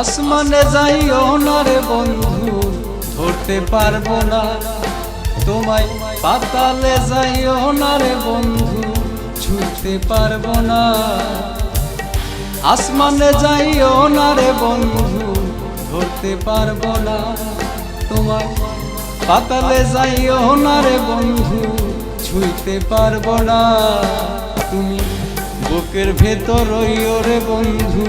আসমানে যাই না বন্ধু, ধরতে পারব না। তোমায় পাতালে যাই না রে বন্ধু, ছুটতে পারব না। আসমানে যাই না রে বন্ধু, ধরতে পারব না। তোমায় পাতালে যাই না রে বন্ধু ছুঁইতে পারব না। তুমি বুকের ভেতর রইও রে বন্ধু।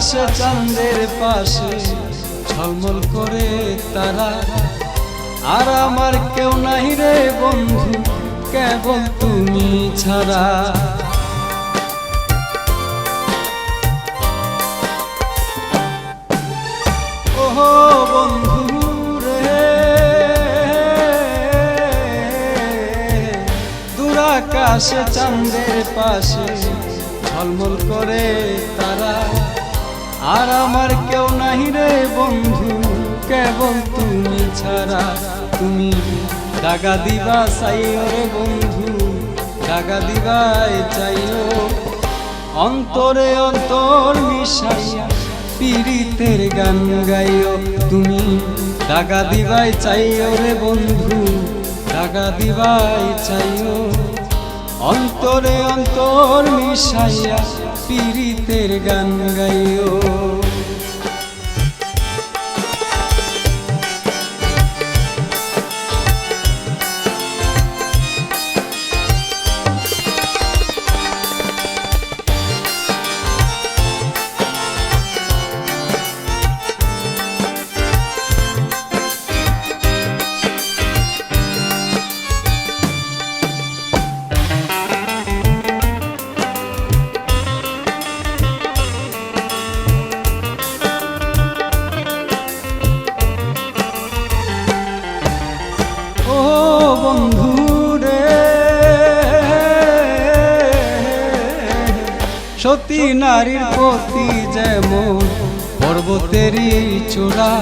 দুরাকাশে চাঁদের পাশে ঝলমল করে তারা। আর আমার কেউ নাই রে বন্ধু, কেবল তুমি ছাড়া। ওহো চাঁদের পাশে ঝলমল করে তারা। আর আমার কেউ নাই রে বন্ধু, কেবল তুমি ছাড়া। তুমি দাগা দিবা চাইও রে বন্ধু দাগা দিবাই চাইও। অন্তরে অন্তর মিশাইয়া পীড়িতের গান গাইও। তুমি দাগা দিবাই চাইও রে বন্ধু দাগা দিবাই চাইও। অন্তরে অন্তর মিশাইয়া পীড়িতের গান গাইও। সতী নারীর প্রতি যেমন পর্বতেরই চূড়া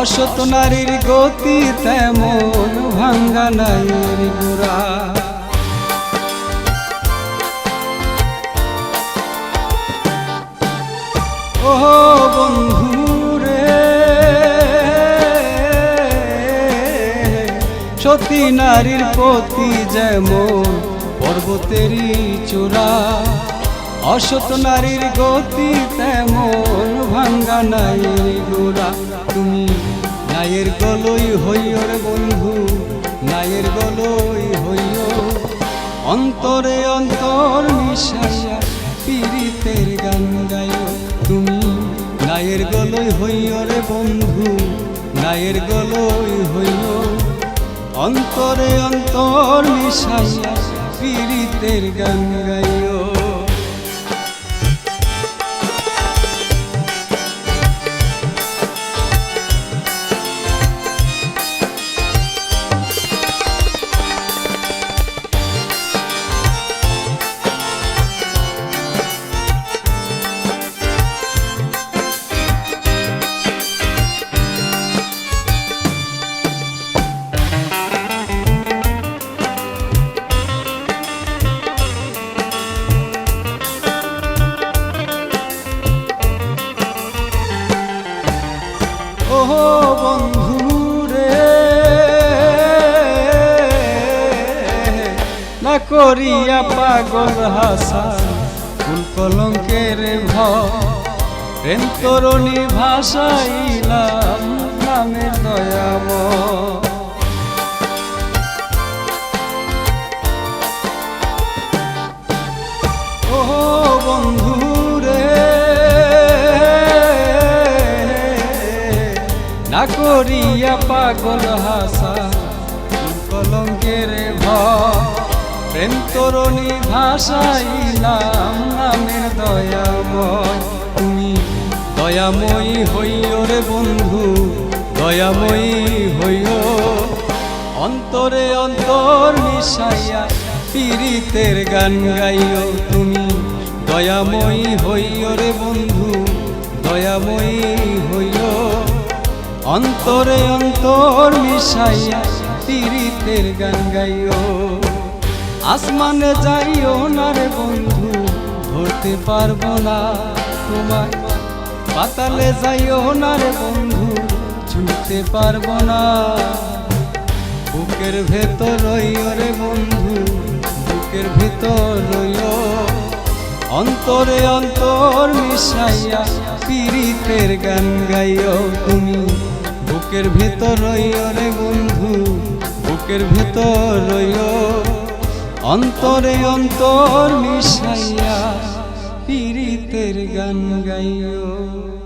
অসত নারীর গতি তেমন ভাঙ্গা নাইয়ের গোড়া। ও বন্ধু রে সতী নারীর প্রতি যেমন পর্বতেরই চূড়া অসত নারীর গতি তেমন ভাঙ্গা নাইয়ের গোড়া তুমি নায়ের গলই হইও রে বন্ধু, নায়ের গলই হইও অন্তরে অন্তর মিশাইয়া পীড়িতের গান গাইও। তুমি নায়ের গলই হইও রে বন্ধু, নায়ের গলই হইও অন্তরে অন্তর মিশাইয়া পীড়িতের গান গাইও। বন্ধু রে না করিয়া পাগল হাসা ফুল কলঙ্কের ভেন্তরণী তরণী ভাষাইলাম নামে দয়াময়। না করিয়া পাগল হাসা, কলঙ্কের প্রেম তরণী ভাষাইলাম নামের দয়াময়। তুমি দয়াময়ী হইও রে বন্ধু, দয়াময়ী হইও। অন্তরে অন্তর মিশাইয়া পীড়িতের গান গাইও তুমি। দয়াময়ী হইও রে বন্ধু, দয়াময়ী হইও। অন্তরে অন্তর মিশাইয়া পীড়িতের গান গাইও। আসমানে যাইও না রে বন্ধু, ধরতে পারব না তোমায়। পাতালে যাইও না রে বন্ধু, ছুটতে পারব না। বুকের ভেতর রইও রে বন্ধু, বুকের ভেতর রইও। অন্তরে অন্তর মিশাইয়া পীড়িতের গান গাইও তুমি। বুকের ভেতর রে বন্ধু বুকের ভেতর অন্তরে অন্তর মিশাইয়া পীড়িতের গান গাইও।